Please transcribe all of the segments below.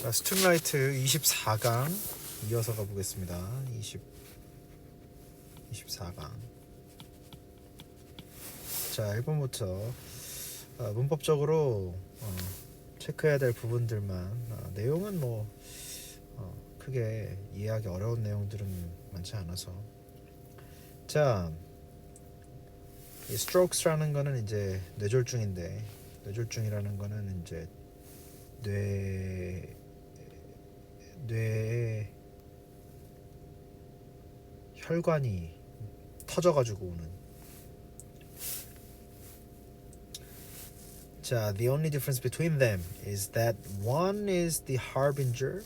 자, 스트라이트 24강 이어서 가보겠습니다. 20 24강. 자, 1번부터 어, 문법적으로 어, 체크해야 될 부분들만 어, 내용은 뭐 어, 크게 이해하기 어려운 내용들은 많지 않아서 자, 이 strokes라는 거는 이제 뇌졸중인데 뇌졸중이라는 거는 이제 뇌 뇌에 혈관이 터져가지고 오는 자, the only difference between them is that one is the harbinger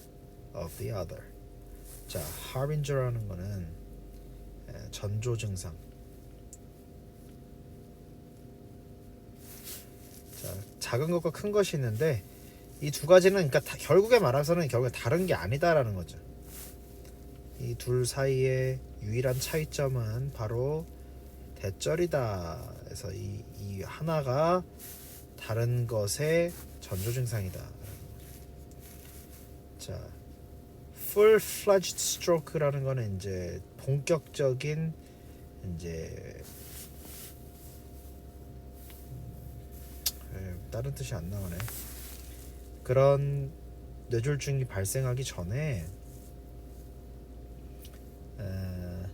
of the other. 자, harbinger라는 거는 에, 전조 증상. 자, 작은 것과 큰 것이 있는데 이 두 가지는 그러니까 다- 결국에 말해서는 결국에 다른 게 아니다라는 거죠. 이 둘 사이의 유일한 차이점은 바로 대절이다. 그래서 이, 이 하나가 다른 것의 전조 증상이다. 자, full-fledged stroke라는 거는 이제 본격적인 이제 다른 뜻이 안 나오네. 그런 뇌졸중이 발생하기 전에 에,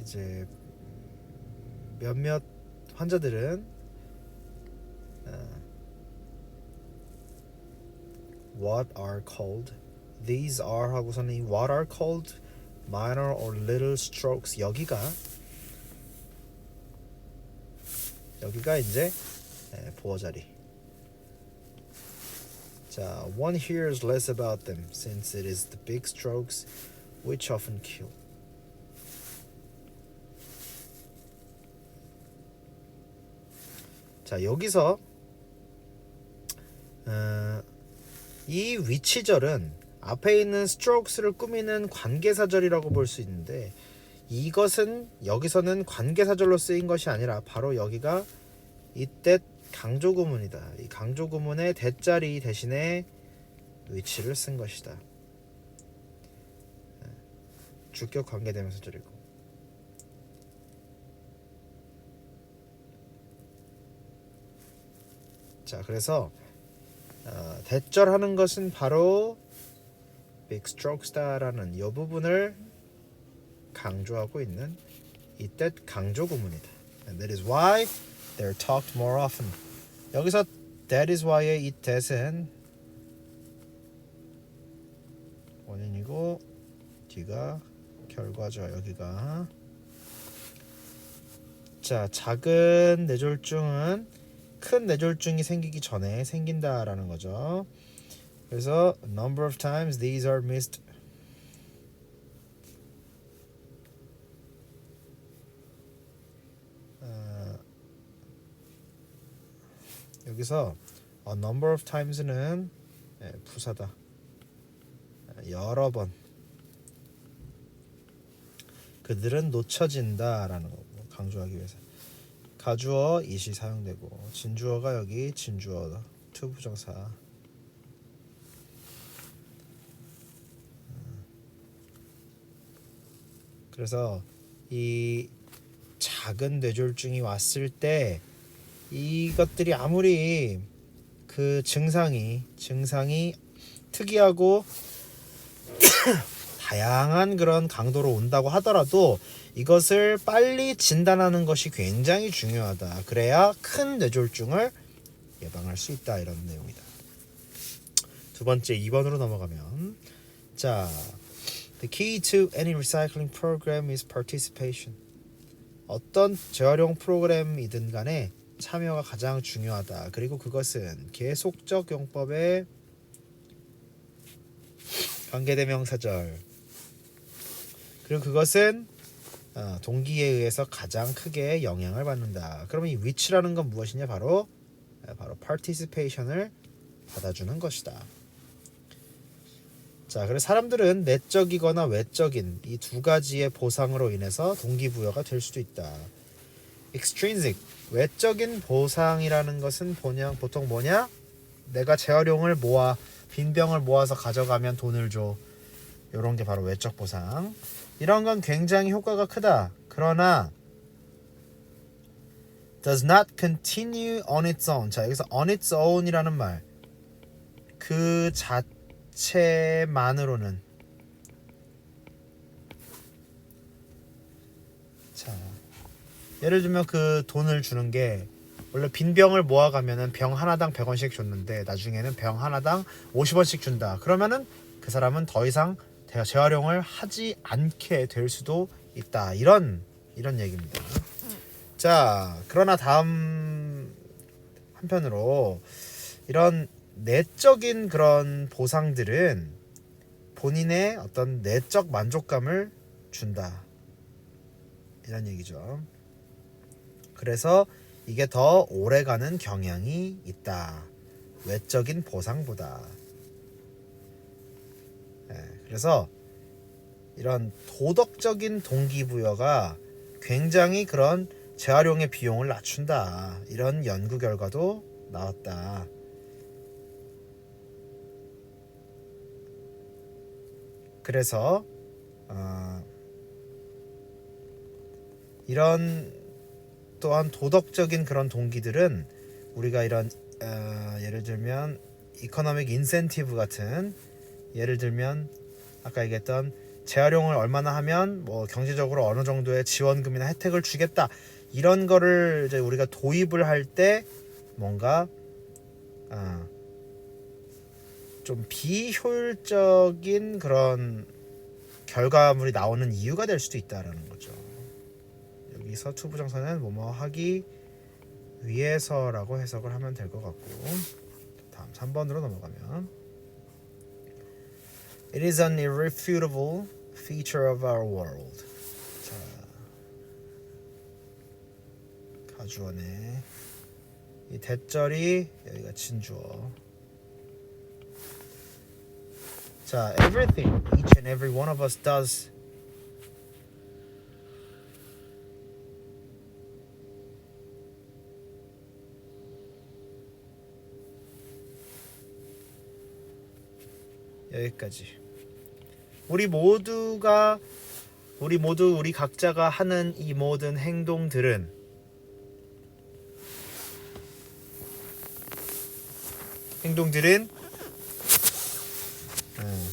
이제 몇몇 환자들은 어, what are called these are 하고서는 이 what are called minor or little strokes 여기가 여기가 이제 에, 보호 자리. 자, one hears less about them since it is the big strokes which often kill. 자, 여기서 어, 이 위치절은 앞에 있는 strokes를 꾸미는 관계사절이라고 볼 수 있는데 이것은 여기서는 관계사절로 쓰인 것이 아니라 바로 여기가 이때 강조구문이다. 이 강조구문의 대자리 대신에 위치를 쓴 것이다. 주격 관계대명사절이고. 자, 그래서 어, 대절하는 것은 바로 big strokes다라는 이 부분을 강조하고 있는 이때 강조 구문이다. And that is why they're talked more often. 여기서 that is why의 이 that은 원인이고 뒤가 결과죠. 여기가 자 작은 뇌졸중은 큰 뇌졸중이 생기기 전에 생긴다라는 거죠. 그래서 number of times these are missed 어, 여기서 a number of times는 예, 부사다. 여러 번 그들은 놓쳐진다라는 거 강조하기 위해서 가주어 이시 사용되고 진주어가 여기 진주어 투 부정사 음. 그래서 이 작은 뇌졸중이 왔을 때 이것들이 아무리 그 증상이 증상이 특이하고 다양한 그런 강도로 온다고 하더라도 이것을 빨리 진단하는 것이 굉장히 중요하다. 그래야 큰 뇌졸중을 예방할 수 있다 이런 내용이다. 두 번째 2번으로 넘어가면 자 The key to any recycling program is participation. 어떤 재활용 프로그램이든 간에 참여가 가장 중요하다. 그리고 그것은 계속적 용법의 관계대명사절. 그리고 그것은 어, 동기에 의해서 가장 크게 영향을 받는다. 그러면 이 위치라는 건 무엇이냐? 바로 어, 바로 participation을 받아주는 것이다. 자, 그래서 사람들은 내적이거나 외적인 이 두 가지의 보상으로 인해서 동기부여가 될 수도 있다. Extrinsic 외적인 보상이라는 것은 보냥 보통 뭐냐? 내가 재활용을 모아 빈 병을 모아서 가져가면 돈을 줘. 요런 게 바로 외적 보상. 이런 건 굉장히 효과가 크다. 그러나 does not continue on its own. 자, 여기서 on its own이라는 말. 그 자체만으로는 자, 예를 들면 그 돈을 주는 게 원래 빈 병을 모아가면은 병 하나당 100원씩 줬는데 나중에는 병 하나당 50원씩 준다. 그러면은 그 사람은 더 이상 대- 재활용을 하지 않게 될 수도 있다. 이런 이런 얘기입니다. 자, 그러나 다음 한편으로 이런 내적인 그런 보상들은 본인의 어떤 내적 만족감을 준다. 이런 얘기죠. 그래서 이게 더 오래가는 경향이 있다. 외적인 보상보다. 예, 그래서 이런 도덕적인 동기부여가 굉장히 그런 재활용의 비용을 낮춘다. 이런 연구 결과도 나왔다. 그래서 어, 이런 또한 도덕적인 그런 동기들은 우리가 이런 어, 예를 들면 이코노믹 인센티브 같은 예를 들면 아까 얘기했던 재활용을 얼마나 하면 뭐 경제적으로 어느 정도의 지원금이나 혜택을 주겠다 이런 거를 이제 우리가 도입을 할 때 뭔가 어, 좀 비효율적인 그런 결과물이 나오는 이유가 될 수도 있다라는 거죠. 여기서 투부정사는 뭐뭐 하기 위해서라고 해석을 하면 될 것 같고 다음 3번으로 넘어가면 It is an irrefutable feature of our world. 자, 가주어네 이 대절이 여기가 진주어. 자, everything each and every one of us does 여기까지. 우리 모두가 우리 모두 우리 각자가 하는 이 모든 행동들은 행동들은 음,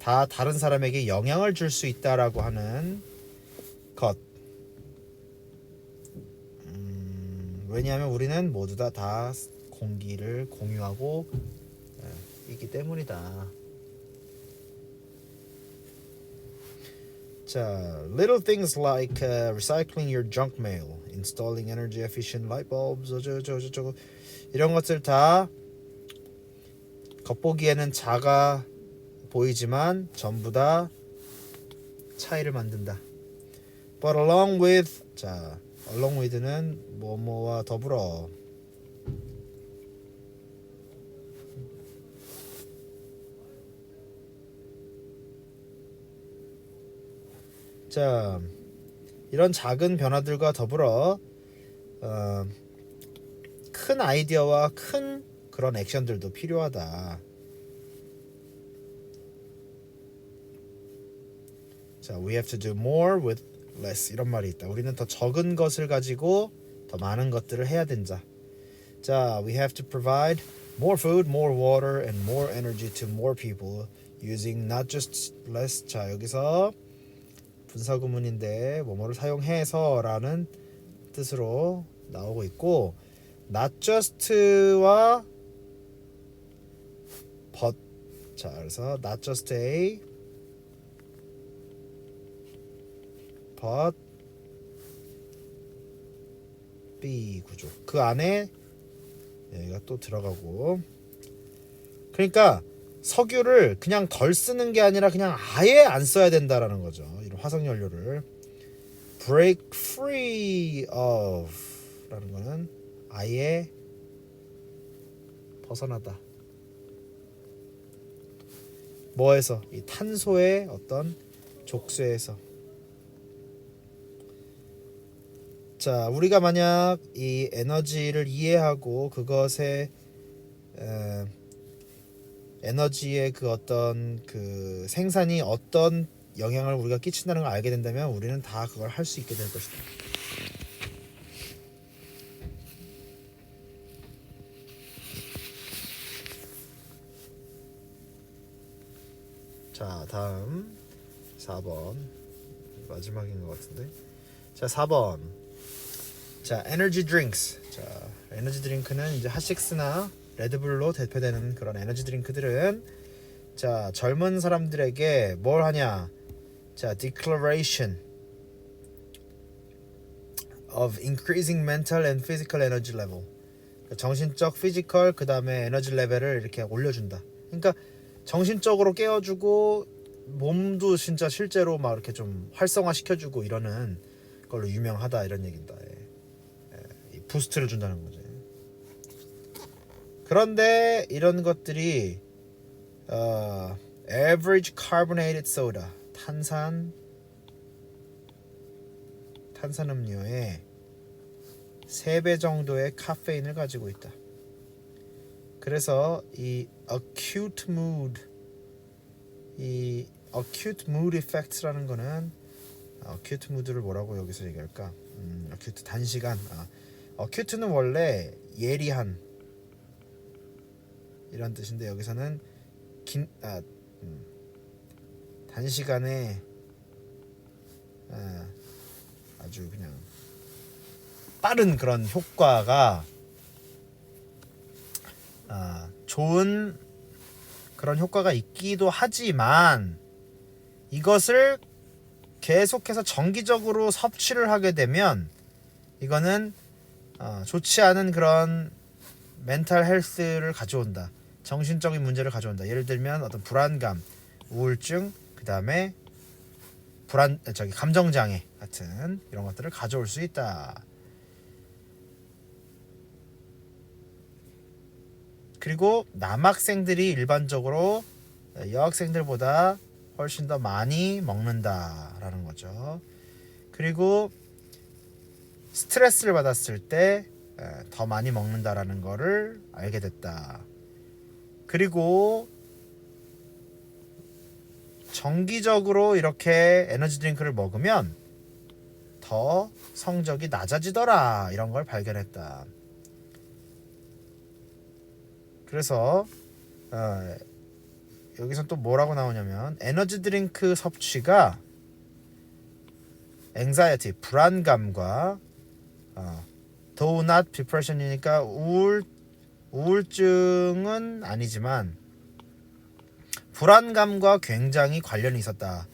다 다른 사람에게 영향을 줄 수 있다라고 하는 것. 음, 왜냐하면 우리는 모두 다, 다 공기를 공유하고 예, 있기 때문이다. 자, little things like uh, recycling your junk mail, installing energy efficient light bulbs, 어쩌고저쩌고 이런 것들 다 겉보기에는 작아 보이지만 전부 다 차이를 만든다. But along with 자, along with는 뭐뭐와 더불어 자, 이런 작은 변화들과 더불어 어, 큰 아이디어와 큰 그런 액션들도 필요하다. 자, we have to do more with less 이런 말이 있다. 우리는 더 적은 것을 가지고 더 많은 것들을 해야 된다. 자, we have to provide more food, more water, and more energy to more people using not just less. 자, 여기서 분사 구문인데 뭐뭐를 사용해서라는 뜻으로 나오고 있고 not just와 but 자 그래서 not just A but B 구조 그 안에 여기가 또 들어가고 그러니까 석유를 그냥 덜 쓰는 게 아니라 그냥 아예 안 써야 된다라는 거죠. 화석 연료를 break free of 라는 거는 아예 벗어나다. 뭐에서 이 탄소의 어떤 족쇄에서 자, 우리가 만약 이 에너지를 이해하고 그것에 에, 에너지의 그 어떤 그 생산이 어떤 영향을 우리가 끼친다는 걸 알게 된다면 우리는 다 그걸 할 수 있게 될 것이다. 자, 다음 4번 마지막인 것 같은데. 자, 4번. 자, 에너지 드링크스. 자, 에너지 드링크는 이제 핫식스나 레드불로 대표되는 그런 에너지 드링크들은 자, 젊은 사람들에게 뭘 하냐? 자, declaration of increasing mental and physical energy level. 그러니까 정신적, 피지컬, 그 다음에 에너지 레벨을 이렇게 올려준다. 그러니까 정신적으로 깨워주고 몸도 진짜 실제로 막 이렇게 좀 활성화 시켜주고 이러는 걸로 유명하다 이런 얘긴다. 예. 예, 이 부스트를 준다는 거지. 그런데 이런 것들이 어, average carbonated soda 탄산 탄산음료에 3배 정도의 카페인을 가지고 있다. 그래서 이 acute mood 이 acute mood effects라는 거는 acute mood를 뭐라고 여기서 얘기할까? 음, acute 단시간. 아, acute는 원래 예리한 이런 뜻인데 여기서는 긴 아, 음, 단시간에 아, 아주 그냥 빠른 그런 효과가 아, 좋은 그런 효과가 있기도 하지만 이것을 계속해서 정기적으로 섭취를 하게 되면 이거는 어, 좋지 않은 그런 멘탈 헬스를 가져온다. 정신적인 문제를 가져온다. 예를 들면 어떤 불안감, 우울증, 그 다음에 불안 저기 감정 장애 같은 이런 것들을 가져올 수 있다. 그리고 남학생들이 일반적으로 여학생들보다 훨씬 더 많이 먹는다라는 거죠. 그리고 스트레스를 받았을 때 더 많이 먹는다라는 거를 알게 됐다. 그리고 정기적으로 이렇게 에너지 드링크를 먹으면 더 성적이 낮아지더라 이런 걸 발견했다. 그래서 어, 여기서 또 뭐라고 나오냐면 에너지 드링크 섭취가 앵자이티 불안감과 어, though not depression이니까 우울 우울증은 아니지만 불안감과 굉장히 관련이 있었다.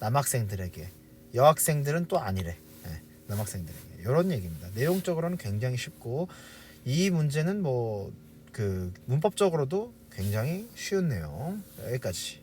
남학생들에게. 여학생들은 또 아니래. 네, 남학생들에게. 이런 얘기입니다. 내용적으로는 굉장히 쉽고 이 문제는 뭐 그 문법적으로도 굉장히 쉬운 내용. 여기까지